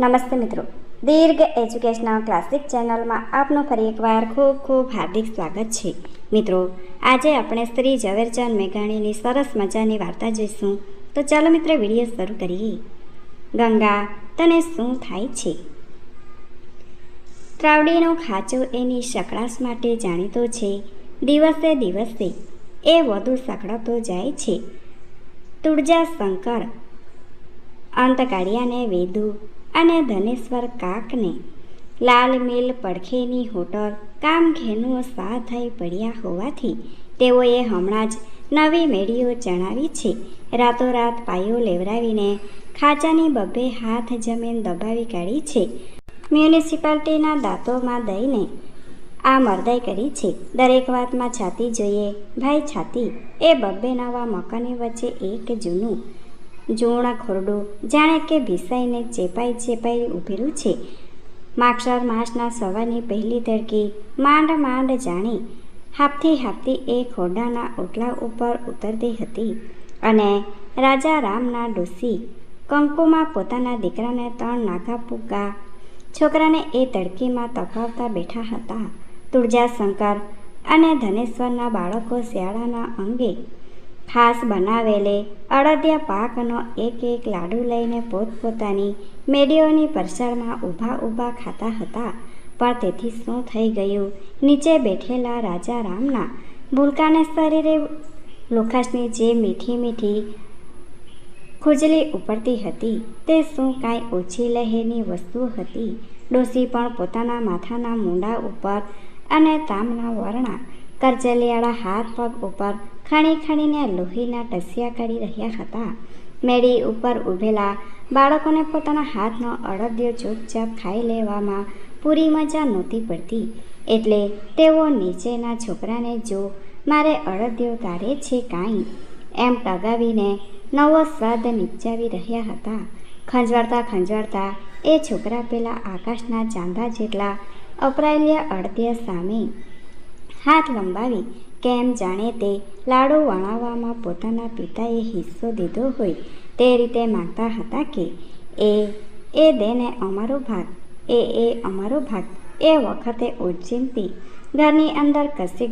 નમસ્તે મિત્રો. દીર્ઘ educational classic ચેનલમાં આપનું ફરી એકવાર ખૂબ ખૂબ હાર્દિક સ્વાગત છે. મિત્રો, આજે આપણે શ્રી ઝવેરચંદ મેઘાણીની સરસ મજાની વાર્તા જોઈશું. તો ચાલો મિત્રો વીડિયો શરૂ કરીએ. ગંગા, તને શું થાય છે? ત્રાવડીનો ખાંચો એની સકળાશ માટે જાણીતો છે. દિવસે દિવસે એ વધુ સકળતો જાય છે. તુળજા શંકર અંતકાળિયાને વેદુ અને ધનેશ્વર કાકને લાલ મિલ પડખેની હોટલ કામઘેનું સા થઈ પડ્યા હોવાથી તેઓએ હમણાં જ નવી મેળીઓ ચણાવી છે. રાતોરાત પાયો લેવડાવીને ખાચાની બબ્બે હાથ જમીન દબાવી કાઢી છે. મ્યુનિસિપાલિટીના દાંતોમાં દઈને આ મરદાઈ કરી છે. દરેક વાતમાં છાતી જોઈએ. ભાઈ છાતી, એ બબ્બે નવા મકાની વચ્ચે એક જૂનું જોણા ખોરડું જાણે કે ભીસાઈને ચેપાઈ ચેપાઈ ઊભેલું છે. માક્ષર માસના સવારની પહેલી તડકી માંડ માંડ જાણી હાફથી હાફથી એ ખોરડાના ઓટલા ઉપર ઉતરતી હતી અને રાજા રામના ડોસી કંકુમાં પોતાના દીકરાને ત્રણ નાગા પૂગા છોકરાને એ તડકીમાં તફાવતા બેઠા હતા. તુળજાશંકર અને ધનેશ્વરના બાળકો શિયાળાના અંગે ખાસ બનાવેલે અડદિયા પાકનો એક એક લાડુ લઈને પોતપોતાની મેડીઓની પરસાળમાં ઊભા ઊભા ખાતા હતા. પણ તેથી શું થઈ ગયું? નીચે બેઠેલા રાજા રામના ભૂલકાને શરીરે લોખાસની જે મીઠી મીઠી ખુજલી ઉપડતી હતી, તે શું કાંઈ ઓછી લહેરની વસ્તુ હતી? ડોસી પણ પોતાના માથાના મૂંડા ઉપર અને તામના વરણા કરજલિયાળા હાથ પગ ઉપર ખણી ખાણીને લોહીના ટસિયા કાઢી રહ્યા હતા. મેળી ઉપર ઊભેલા બાળકોને પોતાના હાથનો અડદિયો ચૂપચાપ ખાઈ લેવામાં પૂરી મજા નહોતી પડતી. એટલે તેઓ નીચેના છોકરાને, જો મારે અડદિયો તારે છે કાંઈ? એમ ટગાવીને નવો સ્વાદ નિપજાવી રહ્યા હતા. ખંજવાળતા ખંજવાળતા એ છોકરા પેલા આકાશના ચાંદા જેટલા અપરાયેલા અડદ્યા સામે હાથ લંબાવી કેમ જાણે તે લાડુ વણાવવામાં પોતાના પિતાએ હિસ્સો દીધો હોય તે રીતે માગતા હતા કે એ એ દેને અમારો ભાગ, એ એ અમારો ભાગ. એ વખતે ઓચિંતી ઘરની અંદર કશી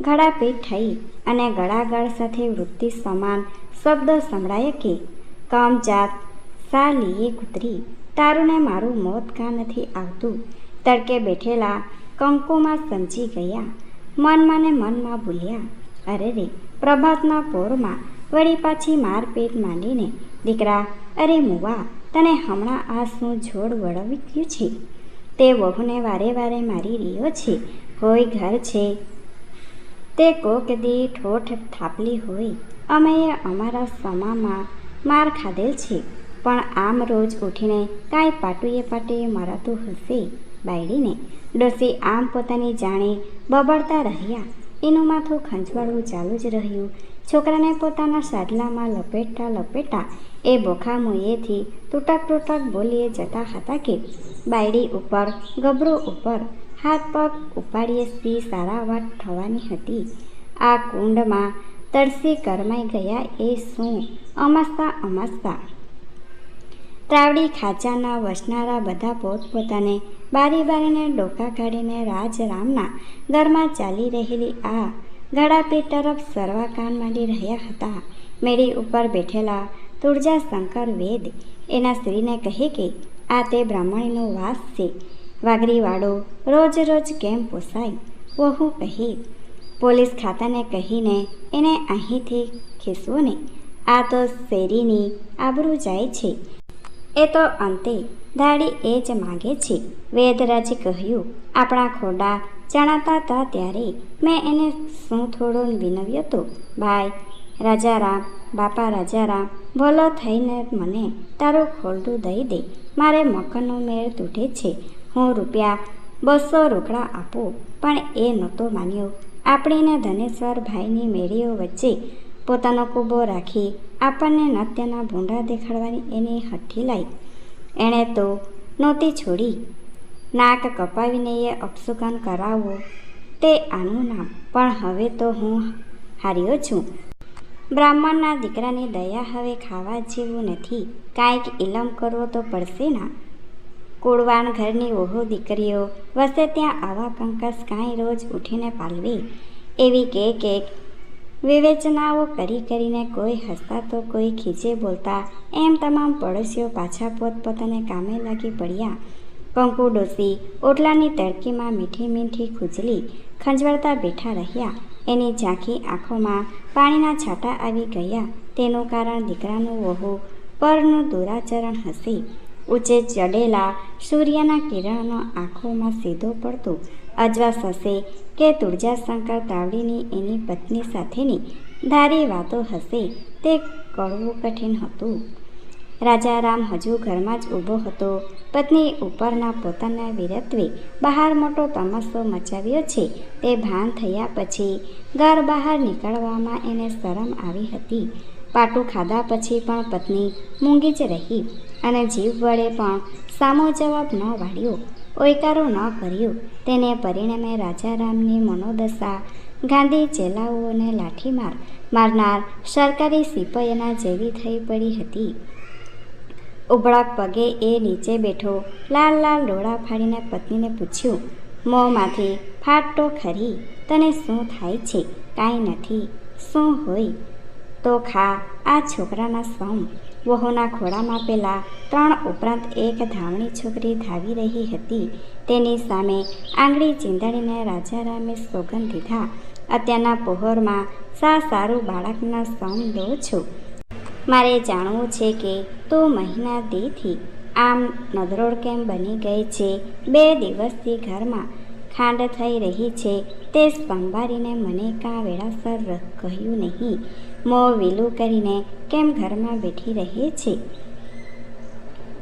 ઘડાપીટ થઈ અને ગળાગળ સાથે વૃત્તિ સમાન શબ્દો સંભળાય કે, કમ જાત, સા લીએ કૂતરી, તારુને મારું મોત કા નથી આવતું. તડકે બેઠેલા કંકુમાં સમજી ગયા મનમાં ને મનમાં ભૂલ્યા અરે રે, પ્રભાતના પોરમાં વળી પાછી મારપેટ માંડીને દીકરા, અરે મુવા, તને હમણાં આ શું જોડ વળવી ગયું છે? તે વહુને વારે વારે મારી રહ્યો છે હોય ઘર છે? તે કોક દી ઠોઠ થાપલી હોય અમે અમારા સમામાં માર ખાધેલ છે, પણ આમ રોજ ઉઠીને કાંઈ પાટુએ પાટે મારાતું હશે? બાયડીને ડોસી આમ પોતાની જાણે બબડતા રહ્યા. એનું માથું ખંજવાળવું ચાલુ જ રહ્યું. છોકરાને પોતાના સાડલામાં લપેટતા લપેટા એ બોખા તૂટક તૂટક બોલીએ જતા હતા કે, બાયડી ઉપર ગભરો ઉપર, હાથ પગ ઉપાડીએ સી સારા વાત થવાની હતી. આ કુંડમાં તરસી કરમાઈ ગયા એ શું? અમસ્તા અમસ્તા. ત્રાવડી ખાચાના વસનારા બધા પોતપોતાને બારી બારીને ડોકા કાઢીને રાજરામના ઘરમાં ચાલી રહેલી આ ગળાપીટ તરફ સરવા કાન માંડી રહ્યા હતા. મેળી ઉપર બેઠેલા તુળજા શંકર વેદ એના સ્ત્રીને કહે કે, આ તે બ્રાહ્મણીનો વાસ છે. વાઘરીવાળો રોજ રોજ કેમ પોસાય? વહુ કહી, પોલીસ ખાતાને કહીને એને અહીંથી ખેંચવો ને. આ તો શેરીની આબરૂ જાય છે. એ તો અંતે દાડી એ જ માગે છે. વેદરાજે કહ્યું, આપણા ખોડા જણાતા હતા ત્યારે મેં એને શું થોડો વિનવ્યો હતો ભાઈ, રાજારામ, બાપા રાજારામ, ભલો થઈને મને તારું ખોરડું દઈ દે. મારે મકાનનો મેળ તૂટે છે. હું રૂપિયા બસો રોકડા આપું. પણ એ નહોતો માન્યો. આપણીને ધનેશ્વર ભાઈની મેળીઓ વચ્ચે પોતાનો કૂબો રાખી આપણને નત્યના ભૂંડા દેખાડવાની એની હઠ્ઠી લાઈ. એણે તો નહોતી છોડી. નાક કપાવીને એ અપસુકાન કરાવવું તે આનું નામ. પણ હવે તો હું હાર્યો છું. બ્રાહ્મણના દીકરાની દયા હવે ખાવા જેવું નથી. કાંઈક ઇલમ કરવો તો પડશે ના. કુળવાણ ઘરની ઓહો દીકરીઓ વસે ત્યાં આવા કંકસ કાંઈ રોજ ઉઠીને પાલવી. એવી કેક વિવેચનાઓ કરી કરીને કોઈ હસતા તો કોઈ ખીજે બોલતા. એમ તમામ પડોશીઓ પાછા પોતપોતાને કામે લાગી પડ્યા. કંકુ ડોસી ઓટલાની તડકીમાં મીઠી મીઠી ખુજલી ખંજવડતા બેઠા રહ્યા. એની ઝાંખી આંખોમાં પાણીના છાંટા આવી ગયા. તેનું કારણ દીકરાનું વહુ પરનું દુરાચરણ હસી ઊંચે ચડેલા સૂર્યના કિરણનો આંખોમાં સીધો પડતો અજવાસ હશે કે તુળજાશંકર તાવડીની એની પત્ની સાથેની ધારી વાતો હશે, તે કળવું કઠિન હતું. રાજારામ હજુ ઘરમાં જ ઊભો હતો. પત્ની ઉપરના પોતાના વીરત્વે બહાર મોટો તમાશો મચાવ્યો છે, તે ભાન થયા પછી ઘર બહાર નીકળવામાં એને શરમ આવી હતી. પાટું ખાધા પછી પણ પત્ની મૂંગી જ રહી અને જીવ વડે પણ સામો જવાબ ન વાળ્યો. ઓયકારો ન કર્યો. તેને પરિણામે રાજારામની મનોદશા, ગાંધી ચેલાઓને લાઠીમાર મારનાર સરકારી સિપાહીના જેવી થઈ પડી હતી. ઉબળક પગે એ નીચે બેઠો લાલ લાલ ડોળા ફાડીને પત્નીને પૂછ્યું, મોંમાંથી ફાટતો ખરી? તને શું થાય છે? કાંઈ નથી. શું હોય? તો ખા, આ છોકરાના સમ વહુના ખોળામાં પેલા ત્રણ ઉપરાંત એક ધાવણી છોકરી ધાવી રહી હતી. તેની સામે આંગળી ચીંદાડીને રાજારામે સોગંદ દીધા. અત્યારના પહોરમાં સા સારું બાળકના સમ લો છો. મારે જાણવું છે કે તું મહિના દેથી આમ નદરોડ કેમ બની ગઈ છે? બે દિવસથી ઘરમાં ખાંડ થઈ રહી છે. તે સંભાળીને મને કાં વેળાસર કહ્યું નહીં. મોં વિલું કરીને કેમ ઘરમાં બેઠી રહે છે?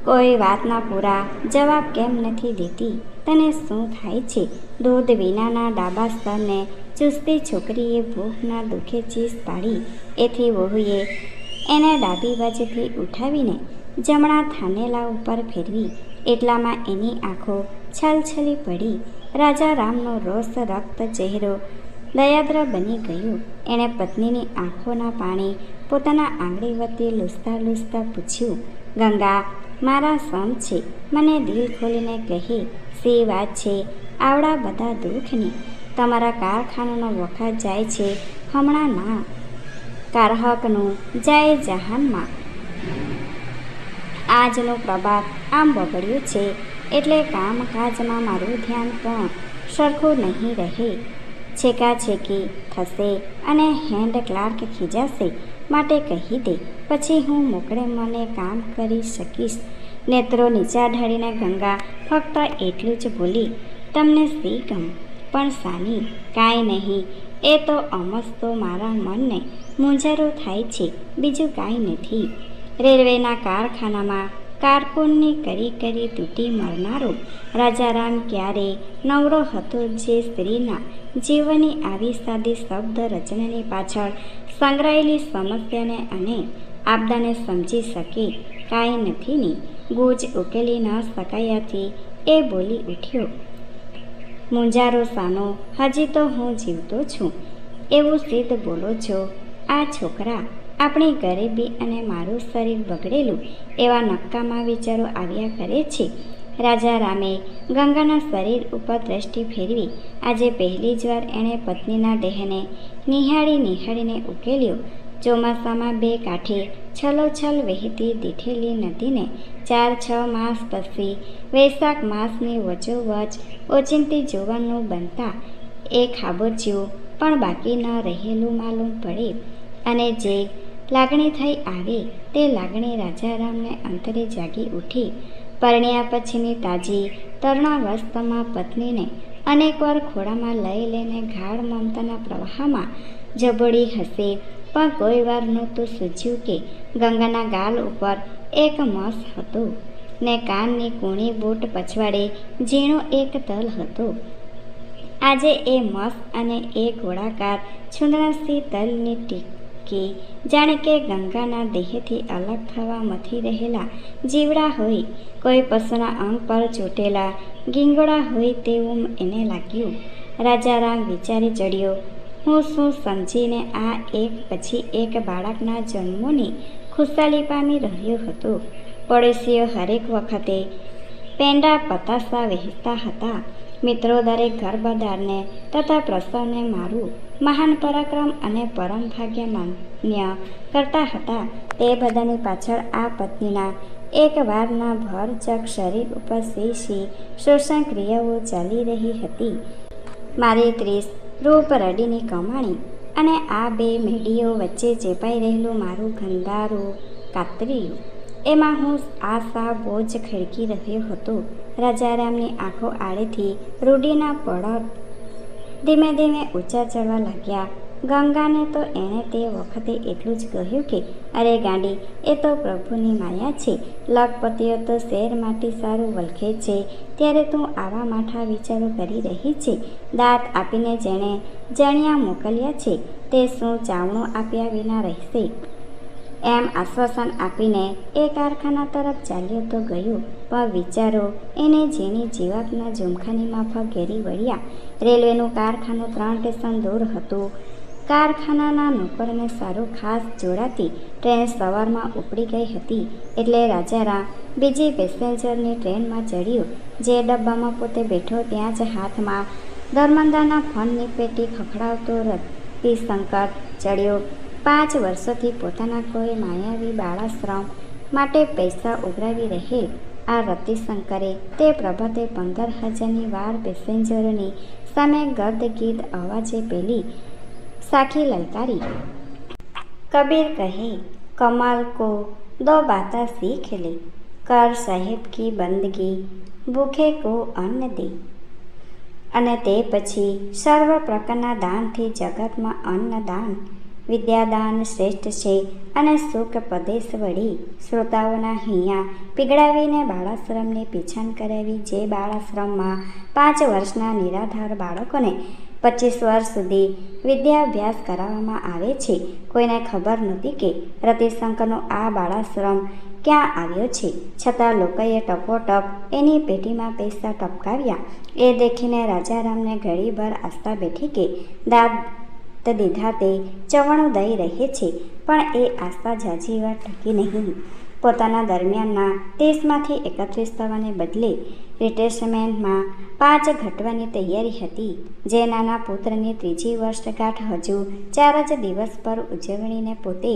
કોઈ વાતના પૂરા જવાબ કેમ નથી દેતી? તને શું થાય છે? દૂધ વિનાના ડાબા સ્તરને ચુસ્તી છોકરીએ ભૂખના દુઃખે ચીસ પાડી. એથી વહુએ એને ડાબી બાજુથી ઉઠાવીને જમણા થાનેલા ઉપર ફેરવી. એટલામાં એની આંખો છલછલી પડી. રાજા રામનો રોષ રક્ત ચહેરો દયાદ્ર બની ગયો. એણે પત્નીની આંખોના પાણી પોતાના આંગળી વતી લૂસતા લૂસતા પૂછ્યું, ગંગા, મારા સમ છે. મને દિલ ખોલીને કહે, સી વાત છે, આવડા બધા દુઃખની. તમારા કારખાનાનો વખત જાય છે હમણાં ના. કારહકનું જય જહાનમાં. આજનું પ્રભાત આમ બગડ્યું છે એટલે કામકાજમાં મારું ધ્યાન પણ સરખું નહીં રહે. છેકાછેકી થશે અને હેન્ડ ક્લાર્ક ખીજાશે માટે કહી દે, પછી હું મોકળે મને કામ કરી શકીશ. નેત્રો નીચા ઢાળીને ગંગા ફક્ત એટલું જ બોલી, તમને સી ગમ? પણ સાની, કાંઈ નહીં. એ તો અમસ તો મારા મનને મૂંઝારો થાય છે. બીજું કાંઈ નથી. રેલવેના કારખાનામાં કારકુનની કરી કરી તૂટી મરનારો રાજારામ ક્યારે નવરો હતો જે સ્ત્રીના જીવનની આવી સાદી શબ્દ રચનાની પાછળ સંગ્રહાયેલી સમસ્યાને અને આપદાને સમજી શકે કાંઈ નથીની ગુજ ઉકેલી ન શકાયાથી એ બોલી ઉઠ્યો. મુંજારો સાનો, હજી તો હું જીવતો છું. એવું સિદ્ધ બોલો છો, આ છોકરા આપણી ગરીબી અને મારું શરીર બગડેલું એવા નક્કામાં વિચારો આવ્યા કરે છે. રાજા રામે ગંગાના શરીર ઉપર દ્રષ્ટિ ફેરવી આજે પહેલી જ વાર એણે પત્નીના દેહને નિહાળી નિહાળીને ઉકેલ્યો. ચોમાસામાં બે કાંઠે છલોછલ વહેતી દીઠેલી નદીને ચાર છ માસ પછી વૈશાખ માસની વચોવચ ઓચિંતી જોવાનું બનતા એ ખાબોચ્યું પણ બાકી ન રહેલું માલુમ પડે. અને જે લાગણી થઈ આવી તે લાગણી રાજારામને અંતરે જાગી ઉઠી. પરણ્યા પછીની તાજી તરુણાવસ્થામાં પત્નીને અનેકવાર ખોળામાં લઈ લઈને ગાઢ મમતાના પ્રવાહમાં જબડી હશે. પણ કોઈ વાર નહોતું સૂચ્યું કે ગંગાના ગાલ ઉપર એક મસ હતો ને કાનની કૂણી બૂટ પછવાડે ઝીણો એક તલ હતો. આજે એ મસ અને એ ગોળાકાર છુંદરાસી તલની ટીકી જાણે કે ગંગાના દેહથી અલગ થવા મથી રહેલા જીવડા હોય, કોઈ પશુના અંગ પર ચોટેલા ગીંગડા હોય તેવું એને લાગ્યું. રાજારામ વિચારી ચડ્યો, હું શું સમજીને આ એક પછી એક બાળકના જન્મોની ખુશાલી પામી રહ્યો હતો? પડોશીઓ હરેક વખતે પેંડા પતાસા વહેતા હતા. મિત્રો દરેક ગર્ભધારને તથા પ્રસવને મારું મહાન પરાક્રમ અને પરમ ભાગ્યમાન્ય કરતા હતા. તે બધાની પાછળ આ પત્નીના એક વારના ભરચક શરીર ઉપર સી શોષણ ક્રિયાઓ ચાલી રહી હતી. મારી ત્રીસ રૂપ રડીની કમાણી અને આ બે મેડીઓ વચ્ચે ચેપાઈ રહેલું મારું ગંધારું કાતરિયું. એમાં હું આ સા બોજ ખડકી રહ્યો હતો. રાજારામની આંખો આડેથી રૂડીના પડત ધીમે ધીમે ઊંચા ચડવા લાગ્યા. ગંગાને તો એણે તે વખતે એટલું જ કહ્યું કે, અરે ગાંડી, એ તો પ્રભુની માયા છે. લખપતિઓ તો શેર માટી સારું વલખે છે. ત્યારે તું આવા માઠા વિચારો કરી રહી છે. દાંત આપીને જેણે જણિયા મોકલ્યા છે. તે શું ચાવણું આપ્યા વિના રહેશે? એમ આશ્વાસન આપીને એ કારખાના તરફ ચાલ્યો તો ગયું. પણ વિચારો, એને જેની જીવાતના ઝુમખાની માફક ઘેરી વળ્યા. રેલવેનું કારખાનું ત્રણ સ્ટેશન દૂર હતું. કારખાનાના નોકરને સારું ખાસ જોડાતી ટ્રેન સવારમાં ઉપડી ગઈ હતી. એટલે રાજારામ બીજી પેસેન્જરની ટ્રેનમાં ચડ્યો, જે ડબ્બામાં પોતે બેઠો ત્યાં જ હાથમાં દરમંદાના ફોનની પેટી ખખડાવતો રતિશંકર ચડ્યો. પાંચ વર્ષોથી પોતાના કોઈ માયાવી બાળાશ્રમ માટે પૈસા ઉઘરાવી રહેલ આ રતિશંકરે તે પ્રભાતે પંદર હજારની વાર પેસેન્જરોની સામે ગર્દ ગીત અવાજે પેલી સાખી લલકારી કબીર કહે કમાલ કો દો બાતા सीख ले कर साहेब की बंदगी ભૂખે કો અન્ન દે અને તે પછી સર્વ પ્રકારના દાનથી જગતમાં અન્નદાન વિદ્યાદાન શ્રેષ્ઠ છે અને સુખ પ્રદેશ વળી શ્રોતાઓના હૈયા પીગળાવીને બાળાશ્રમની પીછાણ કરાવી જે બાળાશ્રમમાં પાંચ વર્ષના નિરાધાર બાળકોને પચીસ વર્ષ સુધી વિદ્યાભ્યાસ કરાવવામાં આવે છે. કોઈને ખબર નહોતી કે રતિશંકરનો આ બાળાશ્રમ ક્યાં આવ્યો છે. છતાં લોકોએ ટપોટપ એની પેટીમાં પૈસા ટપકાવ્યા. એ દેખીને રાજારામને ઘડીભર આસ્થા બેઠી કે, દાદ દીધા તે ચવણું દઈ રહે છે પણ એ આસ્થા જાજી ટકી નહીં. પોતાના દરમિયાનના ત્રીસમાંથી એકત્રીસ થવાને બદલે રિટેશમેન્ટમાં પાંચ ઘટવાની તૈયારી હતી. જે નાના પુત્રની ત્રીજી વર્ષગાંઠ હજુ ચાર જ દિવસ પર ઉજવણીને પોતે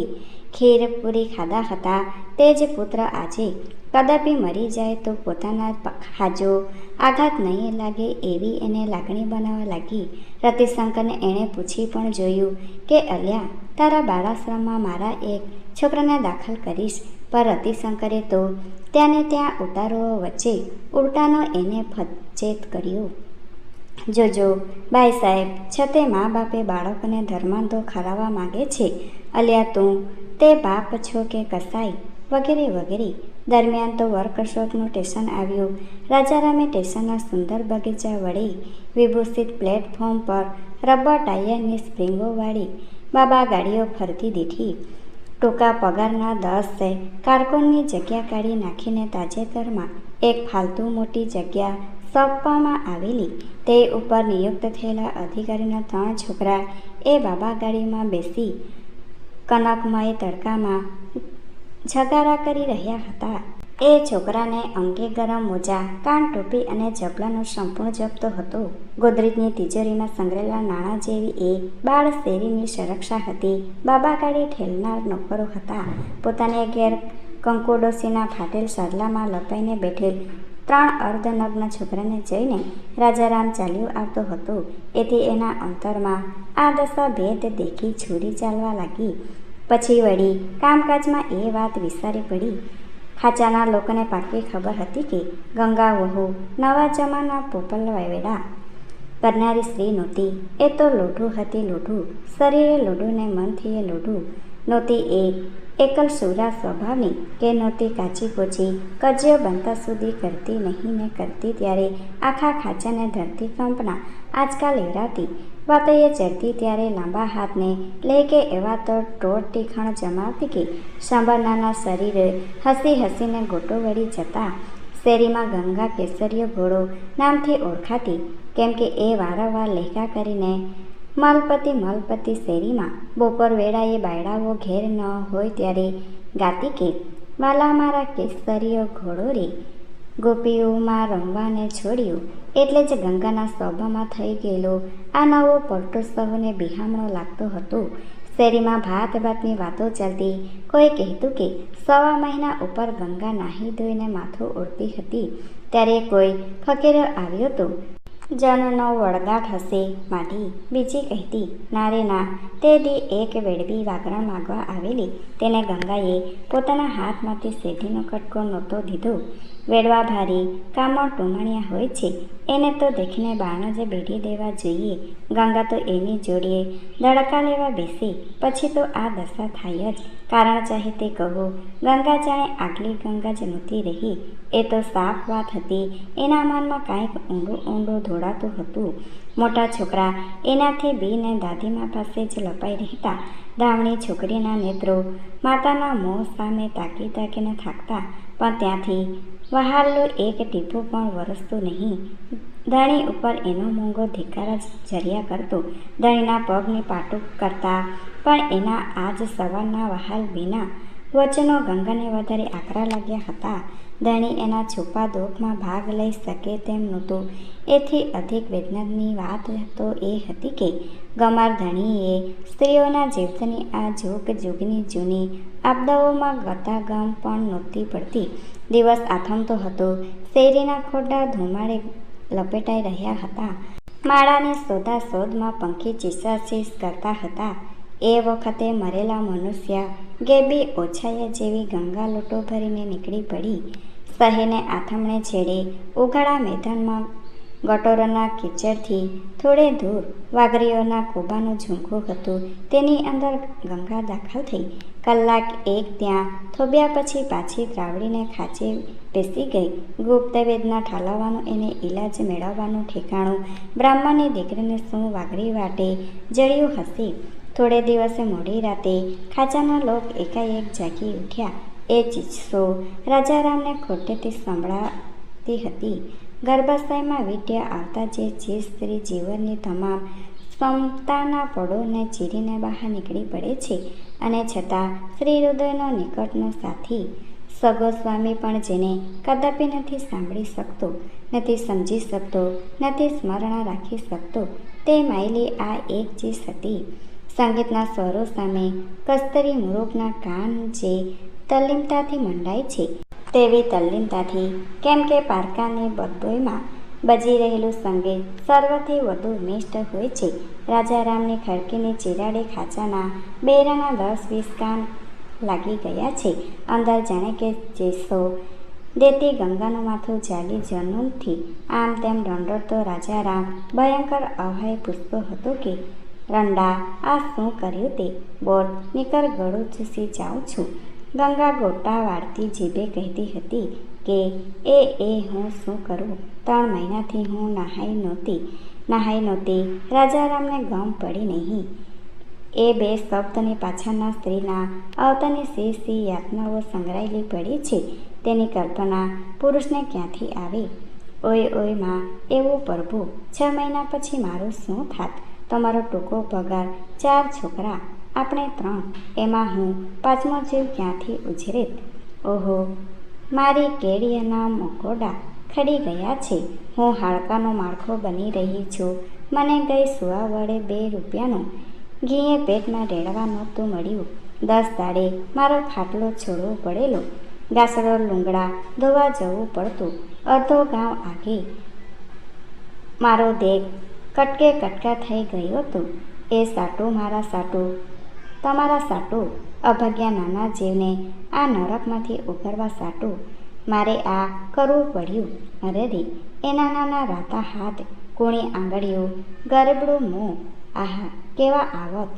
ખીર પૂરી ખાધા હતા. તે જ પુત્ર આજે કદાપી મરી જાય તો પોતાના હાજો આઘાત નહીં લાગે એવી એને લાગણી બનાવવા લાગી. રતિશંકરને એણે પૂછી પણ જોયું કે, અલ્યા, તારા બાળાશ્રમમાં મારા એક છોકરાને દાખલ કરીશ. પર અતિશંકરે તો ત્યાંને ત્યાં ઉતારો વચ્ચે ઉલટાનો એને ફચેત કર્યો. જોજો ભાઈ સાહેબ, છતે મા બાપે બાળકોને ધર્માંધો ખરાવવા માગે છે, અલ્યા તું, તે બાપ છો કે કસાઈ? વગેરે વગેરે. દરમિયાન તો વર્કશોપનું સ્ટેશન આવ્યું. રાજારામે સ્ટેશનના સુંદર બગીચા વડે વિભૂષિત પ્લેટફોર્મ પર રબર ટાયરની સ્પ્રિંગોવાળી બાબા ગાડીઓ ફરતી દીઠી ટૂંકા પગારના દસ કારકુનની જગ્યા કાઢી નાખીને તાજેતરમાં એક ફાલતુ મોટી જગ્યા સોંપવામાં આવેલી. તે ઉપર નિયુક્ત થયેલા અધિકારીના ત્રણ છોકરા એ બાબા ગાડીમાં બેસી કનકમય તડકામાં ઝગારા કરી રહ્યા હતા. એ છોકરાને અંગે ગરમ મોજા, કાન ટોપી અને જબલાનો સંપૂર્ણ જપતો હતો. ગોદરેજની તિજોરીમાં સંગ્રહેલા નાણાં જેવી એ બાળ શેરીની સુરક્ષા હતી. બાબા ગાડી ઠેલનાર નોકરો હતા. પોતાને ઘેર કંકોડોશીના ફાટેલ સરલામાં લપાઈને બેઠેલ ત્રણ અર્ધનગ્ન છોકરાને જોઈને રાજારામ ચાલ્યો આવતો હતો. એથી એના અંતરમાં આ દશા ભેદ દેખી છોરી ચાલવા લાગી. પછી વળી કામકાજમાં એ વાત વિસારી પડી. ખાચાના લોકોને પાકી ખબર હતી કે ગંગા વહુ નવા જમાના પોપલ વાવેડા કરનારી સ્ત્રી નહોતી એ તો લોઢું હતી લોઢું. શરીરે લોઢું ને મનથી એ લોઢું. નહોતી એ એકલ સુરા સ્વભાવની કે નહોતી કાચી કોચી કજિયો બનતા સુધી કરતી નહીં ને કરતી ત્યારે આખા ખાચાને ધરતી કંપના આજકાલ હેરાતી વાતોએ ચડતી ત્યારે લાંબા હાથને લે કે એવા તો ટોળ ટીખણ જમાવતી કે સાંભળનાના શરીરે હસી હસીને ગોટો વળી જતા શેરીમાં ગંગા કેસરીય ઘોડો નામથી ઓળખાતી, કેમ કે એ વારંવાર લેખા કરીને માલપતિ માલપતિ શેરીમાં બપોર વેળાએ બાયડાઓ ઘેર ન હોય ત્યારે ગાતી કે, વાલા મારા કેસરીય ઘોડો રે ગોપીઓમાં રમવાને છોડ્યું એટલે જ ગંગાના શોભામાં થઈ ગયેલો આ નવો સૌને બિહામણો લાગતો હતો. શેરીમાં ભાત ભાતની વાતો ચાલતી કોઈ કહેતું કે સવા મહિના ઉપર ગંગા નાહી ધોઈને માથું ઓળતી હતી. ત્યારે કોઈ ફકીર આવ્યો તો, જનનો વળગાટ હશે માટી. બીજી કહેતી નારેના તે દી એક વેડવી વાગરણ માગવા આવેલી. તેને ગંગાએ પોતાના હાથમાંથી શેઠીનો કટકો નહોતો દીધો. વેડવા ભારી કામો ટુમણિયા હોય છે. એને તો દેખીને બાણો જે બેઢી દેવા જોઈએ. ગંગા તો એની જોડીએ દડકા લેવા બેસી. પછી તો આ દશા થાય જ. કારણ ચાહે તે કહો, ગંગા જાણે આગલી ગંગા જ નહોતી રહી. એ તો સાફ વાત હતી. એના મનમાં કાંઈક ઊંડું ઊંડું ધોળાતું હતું. મોટા છોકરા એનાથી બીને દાદીમા પાસે જ લપાઈ રહેતા. ધામણી છોકરીના નેત્રો માતાના મોં સામે તાકી તાકીને થાકતા. પણ ત્યાંથી વહાલનું એક ટીપું પણ વરસતું નહીં. ધણી ઉપર એનો મૂંગો ધિકાર જ જર્યા કરતો. ધણીના પગને પાટું કરતા, પણ એના આજ સવારના વહાલ વિના વચનો ગંગાને વધારે આકરા લાગ્યા હતા. ધણી એના છુપા દુઃખમાં ભાગ લઈ શકે તેમ નહોતું. એથી અધિક વેદનાની વાત તો એ હતી કે, ગમાર ધણીએ સ્ત્રીઓના જીવતની આ જોગ જુગની જૂની આપદાઓમાં ગતાગમ પણ નહોતી પડતી. દિવસ આથમતો હતો. શેરીના ખોટા ધુમાડે લપેટાઈ રહ્યા હતા. માળાની શોધા શોધમાં પંખી ચીસાચીસ કરતા હતા. એ વખતે મરેલા મનુષ્ય ગેબી ઓછાયા જેવી ગંગા લોટો ભરીને નીકળી પડી. સહેને આથમણે છેડે ઉઘાડા મેદાનમાં ગટોરના કીચડથી થોડે દૂર વાઘરીઓના કૂબાનું ઝૂંખું હતું. તેની અંદર ગંગા દાખલ થઈ. કલાક એક ત્યાં થોબ્યા પછી પાછી ત્રાવડીને ખાંચે બેસી ગઈ. ગુપ્ત વેદના ઠાલવવાનું એને ઈલાજ મેળવવાનું ઠેકાણું. બ્રાહ્મણની દીકરીને શું વાઘરી વાટે? જળ્યું હશે થોડે દિવસે મોડી રાતે ખાચાના લોક એકાએક જાગી ઉઠ્યા. એ ચીસો રાજારામને ખોટેથી સંભળાતી હતી. ગર્ભાશયમાં વીટ્યા આવતા જે જે સ્ત્રી જીવનની તમામ ક્ષમતાના પડોને ચીરીને બહાર નીકળી પડે છે અને છતાં શ્રી હૃદયનો નિકટનો સાથી સગો સ્વામી પણ જેને કદાપી નથી સાંભળી શકતો, નથી સમજી શકતો, નથી સ્મરણ રાખી શકતો, તે માયલી આ એક ચીજ હતી સંગીતના સ્વરો સામે કસ્તરી મૃગના કાન જે તલ્લીમતાથી મંડાય છે. તેવી તલ્લીનતાથી, કેમ કે પારકાની બદબોયમાં બજી રહેલું સંગીત સર્વથી વધુ મિષ્ટ હોય છે. રાજારામની ખડકીની ચિરાડે ખાચાના બેરાના દસ વીસ કાન લાગી ગયા છે. અંદર જાણે કે જેસો દેતી ગંગાનું માથું જાલી જનુનથી, આમ તેમ દંડોળતો રાજારામ ભયંકર અભય પૂછતો હતો કે, રંડા, આ શું કર્યું તે? બોલ નીકળ ગળું ચૂસી જાઉં છું. ગંગા ગોટા વાળતી જીભે કહેતી હતી કે, એ એ, હું શું કરું? ત્રણ મહિનાથી હું નહાઈ નહોતી નહાઈ નહોતી. રાજારામને ગમ પડી નહીં. એ બે શબ્દની પાછળના સ્ત્રીના અવતારની સી સી યાતનાઓ સંગ્રહાયેલી પડી છે તેની કલ્પના પુરુષને ક્યાંથી આવે? ઓય ઓય, માં, એવું પ્રભુ, છ મહિના પછી મારું શું થાત? તમારો ટૂંકો પગાર ચાર છોકરા આપણે ત્રણ. એમાં હું પાંચમો જીવ ક્યાંથી ઉછરેત? ઓહો, મારી કેડિયાના મકોડા ખડી ગયા છે. હું હાડકાનો માળખો બની રહી છું. મને ગઈ સુવા વડે બે રૂપિયાનું ઘીએ પેટમાં રેડવા નહોતું મળ્યું. દસ દાડે મારો ખાટલો છોડવો પડેલો. ગાસડો લુંગડા ધોવા જવું પડતું. અડધો ગામ આગે. મારો દેખ કટકે કટકા થઈ ગયો હતો. એ સાટું મારા સાટું તમારા સાટું અભગ્યા નાના જીવને આ નરકમાંથી ઉભરવા સાટું. મારે આ કરવું પડ્યું. અરે એના નાના રાતા હાથ કૂણી આંગળીઓ, ગરબડું મોં. આહા, કેવા આવત.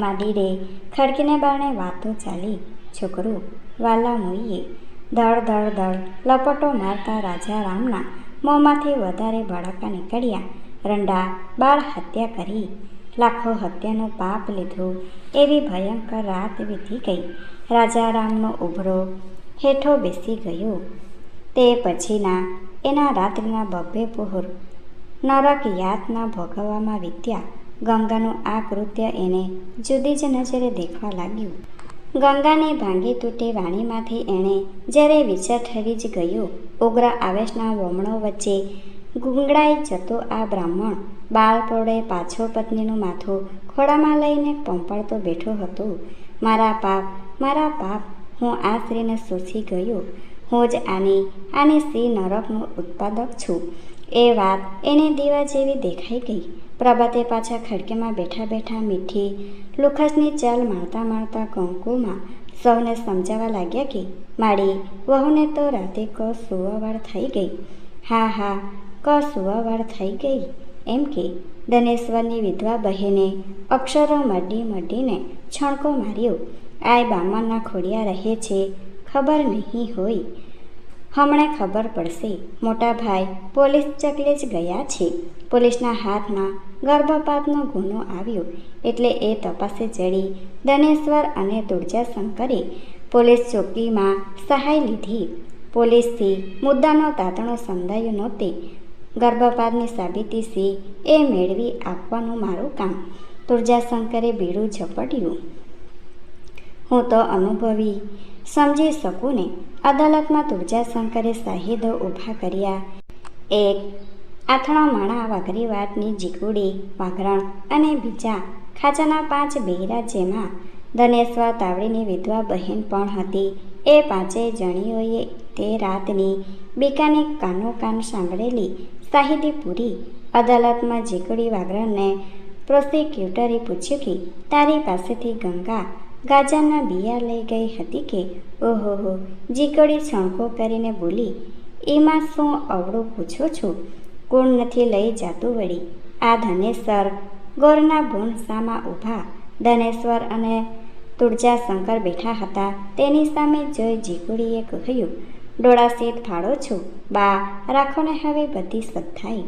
માડી ખડકીને બારણે વાતો ચાલી. છોકરું, વાલા મોઈએ. ધડ ધડ ધડ, લપટો મારતા રાજા રામના મોંમાંથી વધારે ભડાકા નીકળ્યા. રંડા બાળ હત્યા કરી. લાખો હત્યાનો પાપ લીધો એવી ભયંકર રાત વીતી ગઈ. રાજા રામનો ઉભરો હેઠો બેસી ગયો. તે પછીના એના રાત્રિના બબ્બે પહોર નરક યાતના ભોગવવામાં વીત્યા. ગંગાનું આ કૃત્ય એને જુદી જ નજરે દેખવા લાગ્યું. ગંગાની ભાંગી તૂટી વાણીમાંથી એણે જ્યારે વિચાર ઠરી જ ગયો, ઉગ્ર આવેશના વમણો વચ્ચે ગુંગળાઈ જતો આ બ્રાહ્મણ બાળપોળે પાછો પત્નીનું માથું ખોળામાં લઈને પંપાળતો બેઠો હતો. મારા પાપ મારા પાપ હું આ સ્ત્રીને શોષી ગયો. હું જ આની આની સ્ત્રી નરકનો ઉત્પાદક છું. એ વાત એને દીવા જેવી દેખાઈ ગઈ. પ્રભાતે પાછા ખડકેમાં બેઠા બેઠા મીઠી લુખસની ચાલ માણતા માણતા કંકુમાં સૌને સમજાવવા લાગ્યા કે, મારી વહુને તો રાતે કો સુવાવાળ થઈ ગઈ. હા હા ક સુવાવાળ થઈ ગઈ. એમ કે, ધનેશ્વરની વિધવા બહેને અક્ષરો મડી મડીને છણકો માર્યો. આ બામણના ખોડિયા રહે છે, ખબર નહીં હોય. હમણે ખબર પડશે, મોટા ભાઈ, પોલીસ ચકલે જ ગયા છે. પોલીસના હાથમાં ગર્ભપાતનો ગુનો આવ્યો, એટલે એ તપાસે ચડી ધનેશ્વર અને દુર્જાશંકરે પોલીસ ચોકીમાં સહાય લીધી. પોલીસથી મુદ્દાનો તાતણો સમજાયો નહોતે. ગર્ભપાતની સાબિતી સી એ મેળવી આપવાનું મારું કામ. તુળજાશંકરે બીડું ઝપટ્યું. હું તો અનુભવી. સમજી શકું ને. અદાલતમાં તુર્જાશંકરે શાહિદો ઊભા કર્યા. એક આથણા માણા વાઘરી વાતની જીકુડી વાઘરણ અને બીજા ખાચાના પાંચ બહેરા જેમાં ધનેશ્વર તાવડીની વિધવા બહેન પણ હતી. એ પાંચેય જણીઓએ તે રાતની બીકાની કાનો કાન સાંભળેલી શાહીદી પૂરી અદાલતમાં જીકુડી વાગરણને પ્રોસિક્યુટરે પૂછ્યું કે, તારી પાસેથી ગંગા ગાજાના બિયા લઈ ગઈ હતી કે? ઓહોહો જીકડી છણકો કરીને બોલી, એમાં શું અવળું પૂછો છો? કોણ નથી લઈ જાતું વળી. આ ધનેશ્વર ગોરના ભૂણસામાં ઊભા. ધનેશ્વર અને તુળજાશંકર બેઠા હતા. તેની સામે જોઈ જીકુડીએ કહ્યું ડોળાસીત ફાળો છો. બા, રાખો ને હવે બધી સત્તાઈ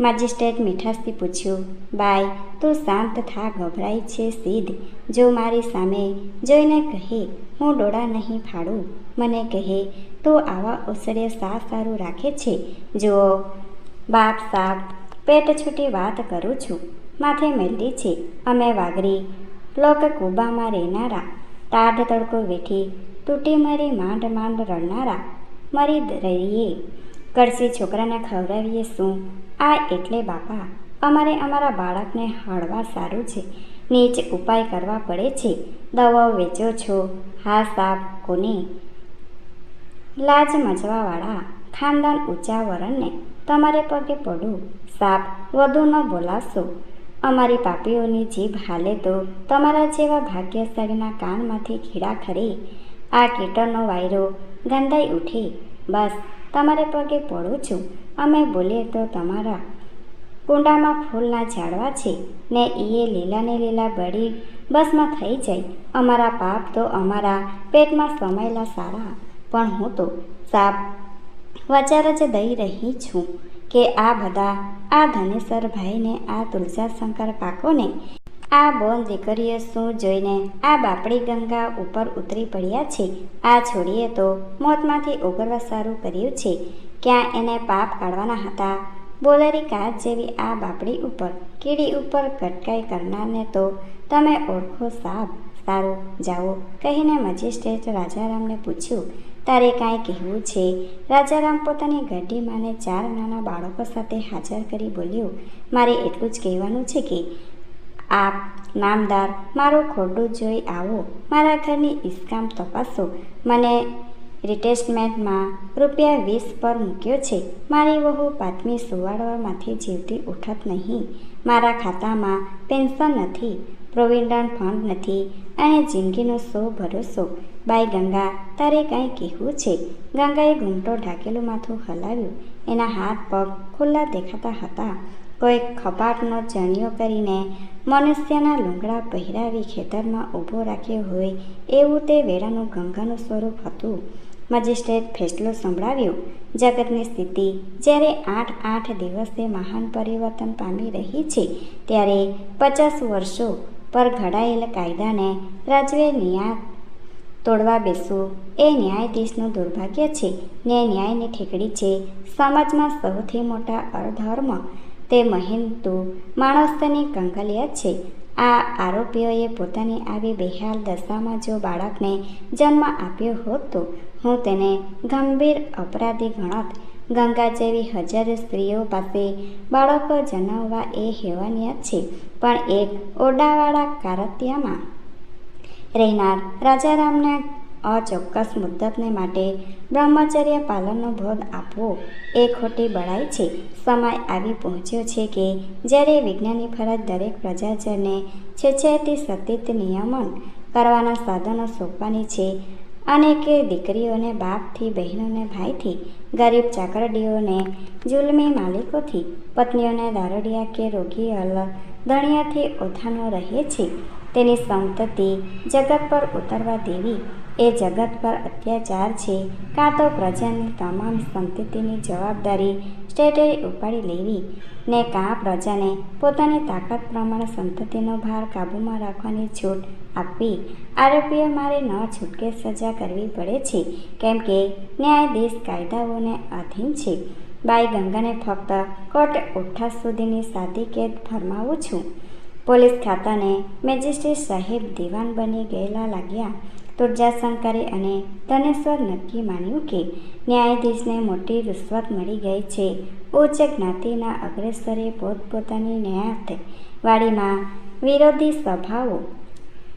મેજિસ્ટ્રેટ મીઠાશથી પૂછ્યું બાય તું શાંત થા, ગભરાય છે સીધ. જો મારી સામે જોઈને કહે, હું ડોળા નહીં ફાડું મને કહે, તું આવા ઓસરે સા સારું રાખે છે? જુઓ, બાપ સાપ પેટ છૂટી વાત કરું છું. માથે મેલડી છે. અમે વાગરી લોક કુબામાં રહેનારા. ટાઢ તડકો વેઠી તૂટી મરી માંડ માંડ રડનારા. મરી રહીએ કરશે છોકરાને ખવડાવીએ શું? આ એટલે બાપા, અમારે અમારા બાળકને હાળવા સારું છે. નીચ ઉપાય કરવા પડે છે. દવાઓ વેચો છો? હા સાપ કોને? લાજ મજવાવાળા ખાનદાન ઊંચા વરણને તમારે પગે પડું સાપ વધુ ન બોલાશો અમારી પાપીઓની જીભ હાલે તો તમારા જેવા ભાગ્યશાળીના કાનમાંથી ખીડા ખરે. આ કીટરનો વાયરો ગંધાઈ ઉઠી. બસ, તમારે પગે પડું છું. અમે બોલીએ તો તમારા કુંડામાં ફૂલના ઝાડવા છે. ને એ લીલાને લીલા બળી બસમાં થઈ જાય અમારા પાપ તો અમારા પેટમાં સમાયેલા સારા. પણ હું તો સાપ વચાર જ દઈ રહી છું કે આ બધા આ ધનેશ્વર ભાઈને આ તુલજાશંકર કાકોને આ બોન દીકરીઓ શું જોઈને આ બાપડી ગંગા ઉપર ઉતરી પડ્યા છે? આ છોડીએ તો મોતમાંથી ઉગરવા સારું કર્યું છે. ક્યાં એને પાપ કાઢવાના હતા? બોલેરી કાચ જેવી આ બાપડી ઉપર કીડી ઉપર કટકાઈ કરનારને તો તમે ઓળખો સાપ સારું, જાઓ, કહીને મજિસ્ટ્રેટ રાજારામને પૂછ્યું. તારે કાંઈ કહેવું છે? રાજારામ પોતાની ગઢીમાંને ચાર નાના બાળકો સાથે હાજર કરી બોલ્યો. મારે એટલું જ કહેવાનું છે કે આપ નામદાર, મારું ખોડું જોઈ આવો, મારા ઘરની ઇસ્કામ તપાસો. મને રિટેસ્ટમેન્ટમાં રૂપિયા વીસ પર મૂક્યો છે. મારી વહુ પાતમી સુવાડવામાંથી જીવતી ઉઠત નહીં. મારા ખાતામાં પેન્શન નથી, પ્રોવિડન્ટ ફંડ નથી અને જિંદગીનો સો ભરોસો. બાય ગંગા, તારે કંઈ કહેવું છે? ગંગાએ ઘૂંટો ઢાકેલું માથું હલાવ્યું. એના હાથ પગ ખુલ્લા દેખાતા હતા. કોઈ ખપાટનો ચણિયો કરીને મનુષ્યના લુંગડા પહેરાવી ખેતરમાં ઊભો રાખ્યો હોય એવું તે વેળાનું ગંગાનું સ્વરૂપ હતું. મજિસ્ટ્રેટ ફેસલો સંભળાવ્યો, જગતની સ્થિતિ જ્યારે આઠ આઠ દિવસે મહાન પરિવર્તન પામી રહી છે, ત્યારે પચાસ વર્ષો પર ઘડાયેલ કાયદાને રાજવે ન્યાય તોડવા બેસવું એ ન્યાયાધીશનું દુર્ભાગ્ય છે. ને ન્યાયની ઠેકડી છે. સમાજમાં સૌથી મોટા અધર્મ તે મહિન્તુ માણસની કંગલિયા છે. આ આરોપીઓએ પોતાની આવી બેહાલ દશામાં જો બાળકને જન્મ આપ્યો હોત તો હું તેને ગંભીર અપરાધી ગણત. ગંગા જેવી હજારો સ્ત્રીઓ પાસે બાળકો જન્મવા એ હેવાનિયત છે, પણ એક ઓરડાવાળા કારતિયામાં રહેનાર રાજારામને અચોક્કસ મુદ્દતને માટે બ્રહ્મચર્ય પાલનનો ભોગ આપવો એ ખોટી બળાઈ છે. સમય આવી પહોંચ્યો છે કે જ્યારે વિજ્ઞાની ફરજ દરેક પ્રજાજનને છેછેતી સતીત નિયમન કરવાના સાધનો સોંપવાની છે અને કે દીકરીઓને બાપથી, બહેનોને ભાઈથી, ગરીબ ચાકરડીઓને જુલમી માલિકોથી, પત્નીઓને દારૂડિયા કે રોગી અલ ધણિયાથી ઓથાનો રહે છે. તેની સંતતિ જગત પર ઉતરવા દેવી. એ જગત પર અત્યાચાર છે. કાં તો પ્રજાની તમામ સંતતિની જવાબદારી સ્ટેટે ઉપાડી લેવી ને કાં પ્રજાને પોતાની તાકાત પ્રમાણે સંતતિનો ભાર કાબૂમાં રાખવાની છૂટ આપવી. આરોપીઓ મારે ન છૂટકે સજા કરવી પડે છે, કેમ કે ન્યાયાધીશ કાયદાઓને આધીન છે. બાઈ ગંગાને ફક્ત કોર્ટ ઉઠા સુધીની સાદી કેદ ફરમાવું છું. પોલીસ ખાતાને મેજિસ્ટ્રેટ સાહેબ દિવાન બની ગયેલા લાગ્યા. તુર્જાશંકરે અને ધનેશ્વર નક્કી માન્યું કે ન્યાયાધીશને મોટી રૂશ્વત મળી ગઈ છે. ઉચ્ચ જ્ઞાતિના અગ્રેસરે પોતપોતાની ન્યાયાર્થ વાડીમાં વિરોધી સ્વભાવો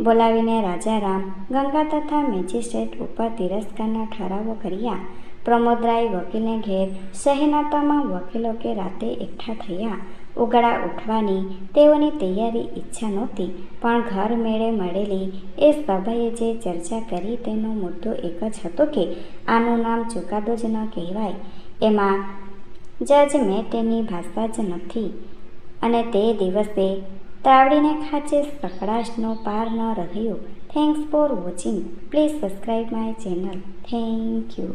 બોલાવીને રાજારામ, ગંગા તથા મેજિસ્ટ્રેટ ઉપર તિરસ્કારના ઠરાવો કર્યા. પ્રમોદરાય વકીલને ઘેર શહેરના તમામ વકીલો કે રાતે એકઠા થયા. ઉગડા ઉઠવાની તેઓની તૈયારી ઈચ્છા નહોતી, પણ ઘર મેળે મળેલી એ સભાએ જે ચર્ચા કરી તેનો મુદ્દો એક જ હતો કે આનું નામ ચુકાદો જ ન કહેવાય. એમાં જજ મેટેની ભાષા જ નથી અને તે દિવસે તાવડીને ખાચે સકડાશનો પાર ન રહ્યો. Thanks for watching. Please subscribe my channel. Thank you.